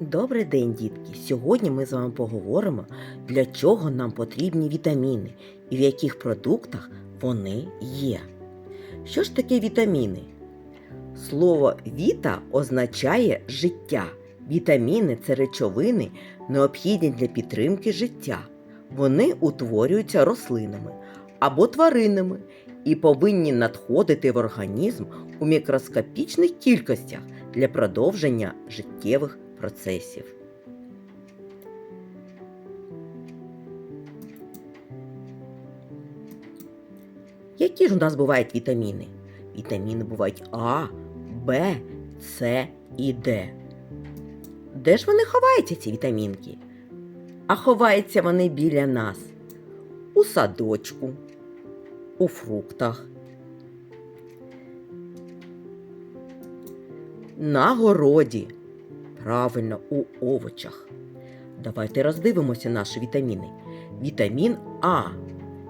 Добрий день, дітки! Сьогодні ми з вами поговоримо, для чого нам потрібні вітаміни і в яких продуктах вони є. Що ж таке вітаміни? Слово віта означає життя. Вітаміни це речовини, необхідні для підтримки життя. Вони утворюються рослинами або тваринами і повинні надходити в організм у мікроскопічних кількостях для продовження життєвих процесів. Які ж у нас бувають вітаміни? Вітаміни бувають А, Б, С і Д. Де ж вони ховаються, ці вітамінки? А ховаються вони біля нас у садочку, у фруктах, на городі, правильно, у овочах. Давайте роздивимося наші вітаміни. Вітамін А.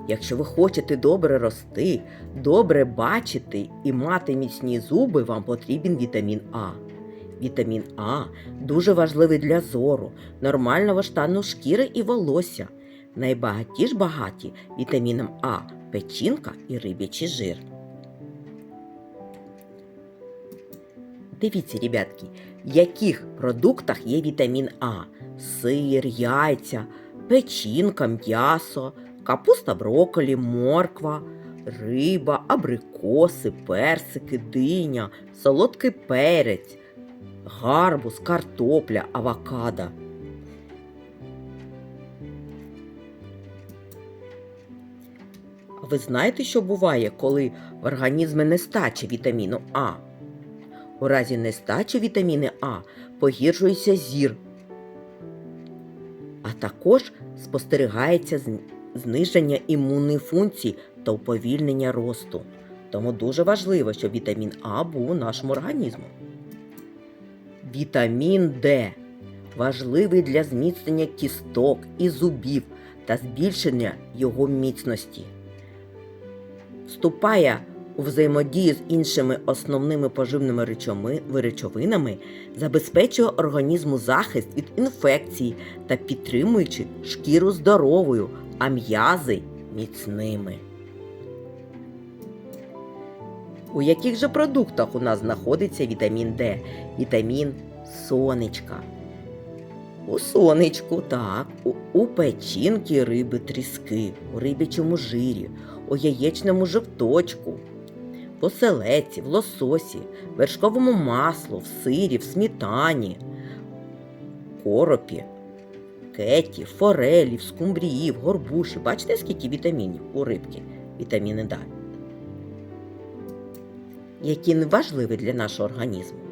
Якщо ви хочете добре рости, добре бачити і мати міцні зуби, вам потрібен вітамін А. Вітамін А дуже важливий для зору, нормального стану шкіри і волосся. Найбагатіш багаті вітаміном А печінка і рибячий жир. Дивіться, ребятки, яких продуктах є вітамін А: сир, яйця, печінка, м'ясо, капуста брокколі, морква, риба, абрикоси, персики, диня, солодкий перець, гарбуз, картопля, авокадо. Ви знаєте, що буває, коли в організмі нестача вітаміну А? У разі нестачі вітаміни А погіршується зір, а також спостерігається зниження імунної функції та уповільнення росту. Тому дуже важливо, щоб вітамін А був у нашому організму. Вітамін Д важливий для зміцнення кісток і зубів та збільшення його міцності. Вступає у взаємодію з іншими основними поживними речоми- речовинами, забезпечує організму захист від інфекцій та підтримуючи шкіру здоровою, а м'язи міцними. У яких же продуктах у нас знаходиться вітамін Д? Вітамін сонечка. У сонечку, так, у, у печінки риби тріски, у рибячому жирі, у яєчному жовточку, в оселеці, в лососі, вершковому маслу, в сирі, в сметані, коропі, кеті, форелі, в скумбрії, в горбуші. Бачите, скільки вітамінів у рибки? Вітаміни Д. Які важливі для нашого організму.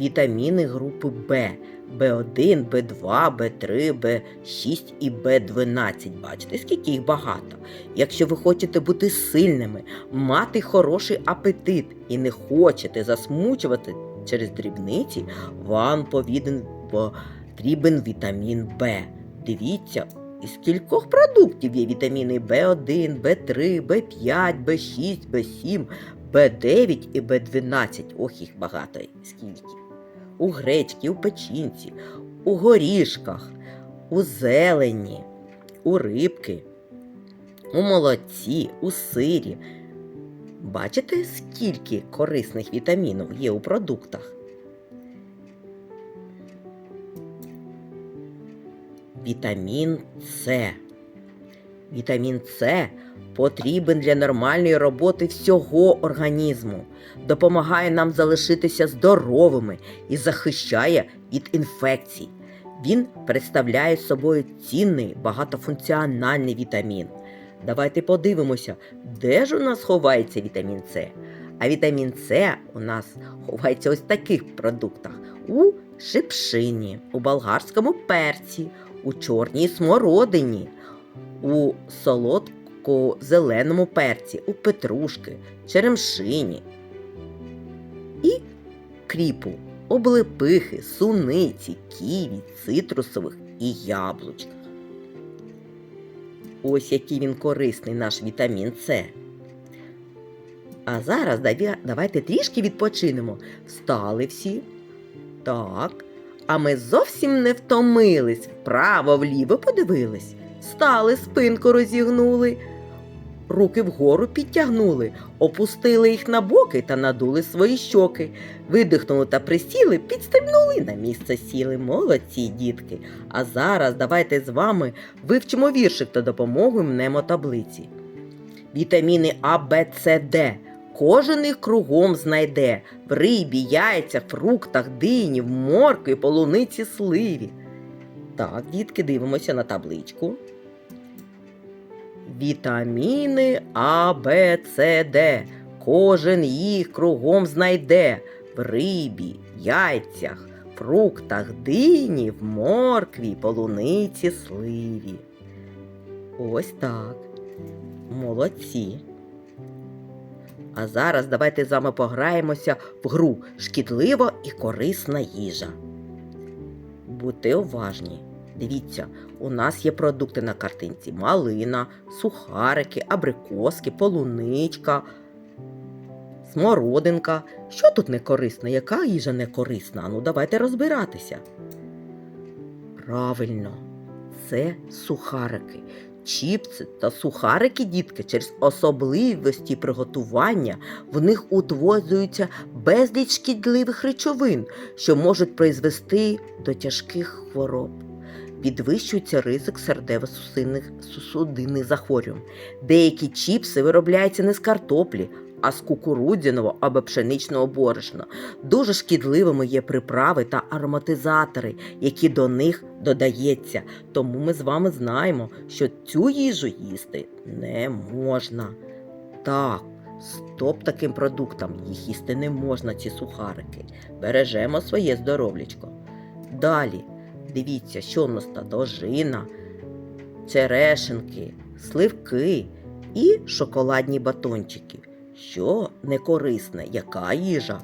Вітаміни групи В, В1, В2, В3, В6 і В12. Бачите, скільки їх багато. Якщо ви хочете бути сильними, мати хороший апетит і не хочете засмучувати через дрібниці, вам потрібен вітамін В. Дивіться, із кількох продуктів є вітаміни В1, В3, В5, В6, В7, В9 і В12. Ох, їх багато скільки. У гречці, у печінці, у горішках, у зелені, у рибки, у молоці, у сирі. Бачите, скільки корисних вітамінів є у продуктах? Вітамін С. Вітамін С потрібен для нормальної роботи всього організму, допомагає нам залишитися здоровими і захищає від інфекцій. Він представляє собою цінний багатофункціональний вітамін. Давайте подивимося, де ж у нас ховається вітамін С. А вітамін С у нас ховається ось в таких продуктах: у шипшині, у болгарському перці, у чорній смородині, у солодко-зеленому перці, у петрушки, черемшині і кріпу, облепихи, суниці, ківі, цитрусових і яблучках. Ось який він корисний наш вітамін С. А зараз давайте трішки відпочинемо. Встали всі. Так. А ми зовсім не втомились, вправо вліво подивились, стали спинку розігнули, руки вгору підтягнули, опустили їх на боки та надули свої щоки, видихнули та присіли, підстрибнули на місце сіли. Молодці, дітки. А зараз давайте з вами вивчимо віршик та допомогою мнемотаблиці. Вітаміни А, Б, С, Д. Кожен їх кругом знайде в рибі, яйцях, фруктах, дині, в моркві, полуниці, сливі. Так, дітки, дивимося на табличку. Вітаміни А, Б, С, Д. Кожен їх кругом знайде в рибі, яйцях, фруктах, дині, в моркві, полуниці, сливі. Ось так. Молодці. А зараз давайте з вами пограємося в гру шкідлива і корисна їжа. Будьте уважні. Дивіться, у нас є продукти на картинці: малина, сухарики, абрикоски, полуничка, смородинка. Що тут не корисно? Яка їжа не корисна? Ну, давайте розбиратися. Правильно, це сухарики. Чіпси та сухарики, дітки, через особливості приготування в них утворюється безліч шкідливих речовин, що можуть призвести до тяжких хвороб. Підвищується ризик серцево-судинних захворювань. Деякі чіпси виробляються не з картоплі, а з кукурудзяного або пшеничного борошна. Дуже шкідливими є приправи та ароматизатори, які до них додається. Тому ми з вами знаємо, що цю їжу їсти не можна. Так, стоп таким продуктам, їх їсти не можна, ці сухарики. Бережемо своє здоров'ячко. Далі, дивіться, що у нас та дожина, черешенки, сливки і шоколадні батончики. Що не корисне, яка їжа?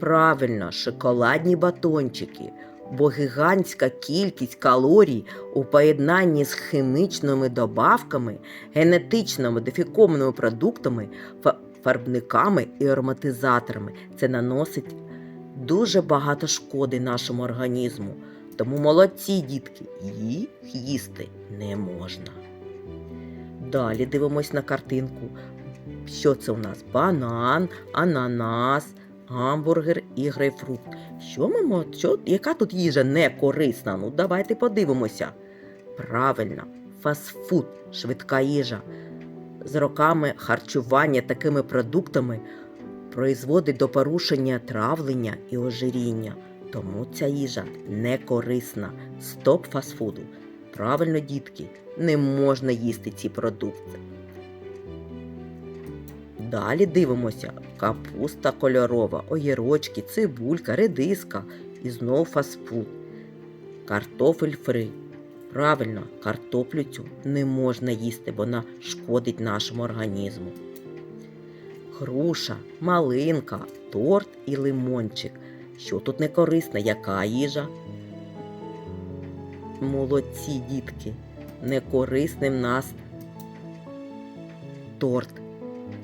Правильно, шоколадні батончики, бо гігантська кількість калорій у поєднанні з хімічними добавками, генетично модифікованими продуктами, фарбниками і ароматизаторами це наносить дуже багато шкоди нашому організму. Тому молодці дітки, їх їсти не можна. Далі дивимось на картинку. Що це у нас? Банан, ананас, гамбургер і грейпфрут. Що ми що, яка тут їжа не корисна? Ну давайте подивимося. Правильно, фастфуд, швидка їжа. З роками харчування такими продуктами призводить до порушення травлення і ожиріння. Тому ця їжа не корисна. Стоп фастфуду. Правильно, дітки, не можна їсти ці продукти. Далі дивимося: капуста кольорова, огірочки, цибулька, редиска і знов фастфуд. Картофель фри. Правильно, картоплю цю не можна їсти, бо вона шкодить нашому організму. Груша, малинка, торт і лимончик. Що тут не корисно? Яка їжа? Молодці, дітки, некорисним нас торт.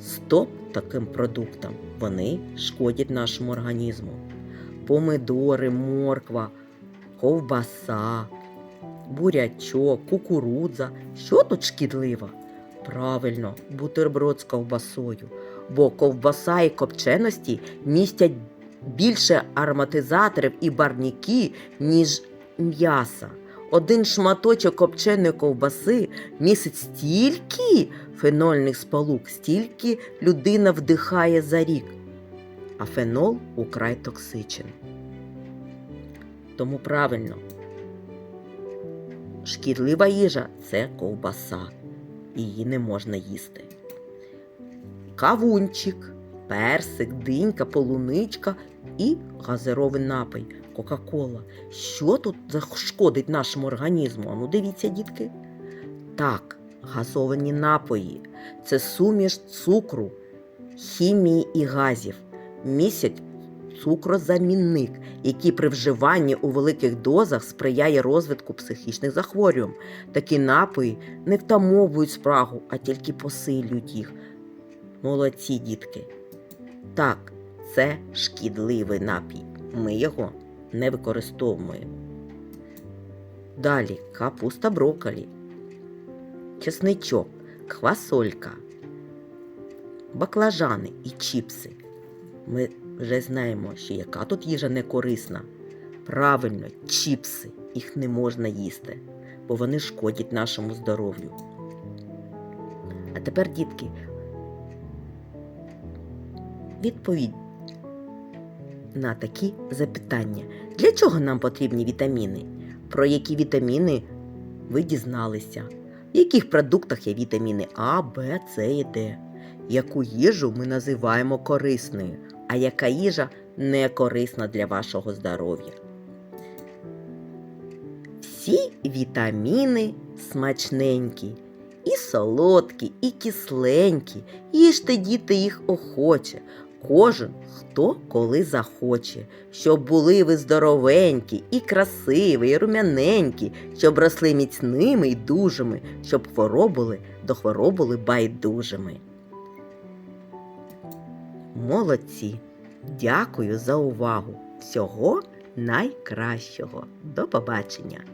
Стоп таким продуктам. Вони шкодять нашому організму. Помидори, морква, ковбаса, бурячок, кукурудза. Що тут шкідливо? Правильно, бутерброд з ковбасою. Бо ковбаса і копченості містять більше ароматизаторів і барніки, ніж м'яса. Один шматочок копченої ковбаси містить стільки фенольних сполук, стільки людина вдихає за рік. А фенол украй токсичен. Тому правильно, шкідлива їжа це ковбаса. Її не можна їсти. Кавунчик, персик, динька, полуничка і газирований напій Кока-Кола. Що тут зашкодить нашому організму? А Ну, дивіться, дітки. Так, газовані напої це суміш цукру, хімії і газів. Місять цукрозамінник, який при вживанні у великих дозах сприяє розвитку психічних захворювань. Такі напої не втамовують спрагу, а тільки посилюють їх. Молодці дітки. Так, це шкідливий напій. Ми його не використовуємо. Далі капуста брокколі, чесничок, квасолька, баклажани і чіпси. Ми вже знаємо, що яка тут їжа не корисна. Правильно, чіпси. Їх не можна їсти, бо вони шкодять нашому здоров'ю. А тепер, дітки, відповідь на такі запитання. Для чого нам потрібні вітаміни? Про які вітаміни ви дізналися? В яких продуктах є вітаміни А, Б, С і Д? Яку їжу ми називаємо корисною, а яка їжа не корисна для вашого здоров'я? Всі вітаміни смачненькі, і солодкі, і кисленькі. Їжте діти їх охоче. Кожен, хто коли захоче, щоб були ви здоровенькі, і красиві, і рум'яненькі, щоб росли міцними і дужими, щоб хворобули до хворобули байдужими. Молодці! Дякую за увагу! Всього найкращого! До побачення!